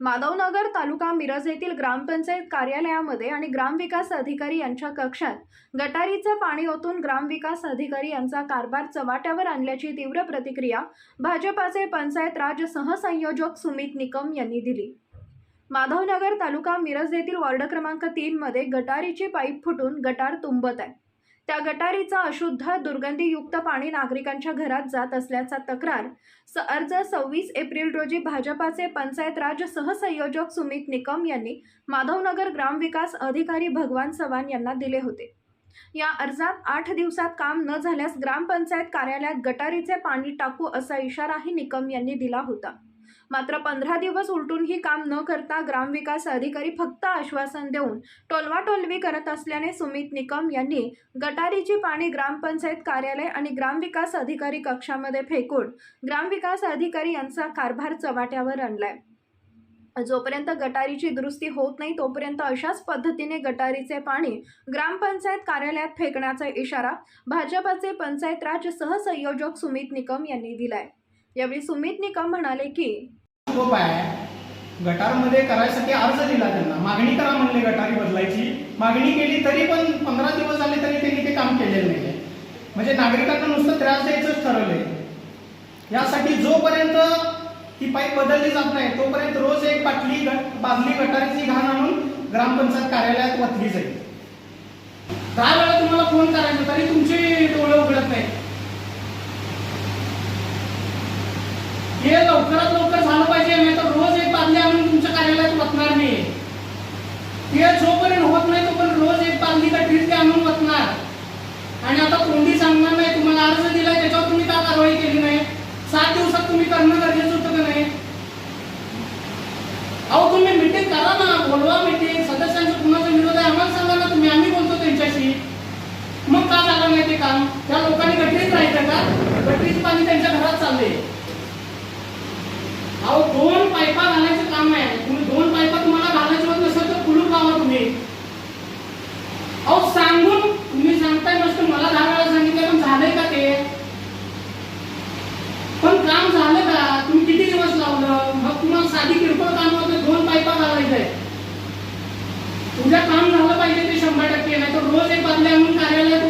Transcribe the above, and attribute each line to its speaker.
Speaker 1: माधवनगर तालुका मिरज येथील ग्रामपंचायत कार्यालयामध्ये आणि ग्रामविकास अधिकारी यांच्या कक्षात गटारीचं पाणी ओतून ग्रामविकास अधिकारी यांचा कारभार चव्हाट्यावर आणल्याची तीव्र प्रतिक्रिया भाजपाचे पंचायत राज सहसंयोजक सुमित निकम यांनी दिली. माधवनगर तालुका मिरज येथील वॉर्ड क्रमांक तीनमध्ये गटारीची पाईप फुटून गटार तुंबत आहे. त्या गटारीचा अशुद्ध दुर्गंधीयुक्त पाणी नागरिकांच्या घरात जात असल्याचा तक्रार स अर्ज सव्वीस एप्रिल रोजी भाजपाचे पंचायत राज सहसंयोजक सुमित निकम यांनी माधवनगर ग्रामविकास अधिकारी भगवान चव्हाण यांना दिले होते. या अर्जात आठ दिवसात काम न झाल्यास ग्रामपंचायत कार्यालयात गटारीचे पाणी टाकू असा इशाराही निकम यांनी दिला होता. मात्र पंधरा दिवस उलटूनही काम न करता ग्रामविकास अधिकारी फक्त आश्वासन देऊन टोलवाटोलवी करत असल्याने सुमित निकम यांनी गटारीची पाणी ग्रामपंचायत कार्यालय आणि ग्रामविकास अधिकारी कक्षामध्ये फेकून ग्रामविकास अधिकारी यांचा कारभार चव्हाट्यावर आणलाय. जोपर्यंत गटारीची दुरुस्ती होत नाही तोपर्यंत अशाच पद्धतीने गटारीचे पाणी ग्रामपंचायत कार्यालयात फेकण्याचा इशारा भाजपाचे पंचायत राज सहसंयोजक सुमित निकम यांनी दिलाय. यावेळी सुमित निकम म्हणाले की
Speaker 2: खूप आहे गटारमध्ये करायसाठी अर्ज दिला त्यांना. मागणी करा म्हणले गटारी बदलायची. मागणी केली तरी पण पंधरा दिवस झाले तरी त्यांनी ते काम केलेलं नाही म्हणजे नागरिकांना नुसतं त्रास द्यायचंच ठरवलंय यासाठी जोपर्यंत ती पाईप बदलली जात नाही तोपर्यंत रोज एक बाटली ग- बादली गटारीची घाण आणून ग्रामपंचायत कार्यालयात वतली जाईल. दहा वेळा तुम्हाला फोन करायचा तरी तुमची डोळे उघडत नाही हे लवकरात लवकर झालं पाहिजे नाही तर रोज एक बादली आणून तुमच्या कार्यालयात वतणार नाही. हे जोपर्यंत होत नाही तोपर्यंत रोज एक बादली गटरीत ते आणून वतणार आणि आता तोंडी सांगणार नाही तुम्हाला अर्ज दिलाय त्याच्यावर तुम्ही का कारवाई केली नाही? सात दिवसात तुम्ही करणं गरजेचं होतं का नाही? अहो तुम्ही मीटिंग करा ना बोलवा मीटिंग सदस्यांचा कुणाचा विरोध आहे आम्हाला सांगा ना तुम्ही आम्ही बोलतो त्यांच्याशी. मग का झालं नाही ते काम? त्या लोकांनी गटरीत राहायचं का? गटरीत पाणी त्यांच्या घरात चालले अहो दोन पायपा घालायचं काम आहे तुम्ही दोन पायपा तुम्हाला घालायचं होत नसेल तर कुलूप लावा तुम्ही अहो सांगून तुम्ही सांगताय मस्त मला दहा वेळा सांगितलं पण झालंय का ते पण काम झालं का तुम्ही किती दिवस लावलं मग तुम्हाला साधी किरकोळ काम होतं दोन पायपा घालायचंय उद्या काम झालं पाहिजे ते शंभर टक्के नाही तर रोज एक बादल्या आणून कार्यालयात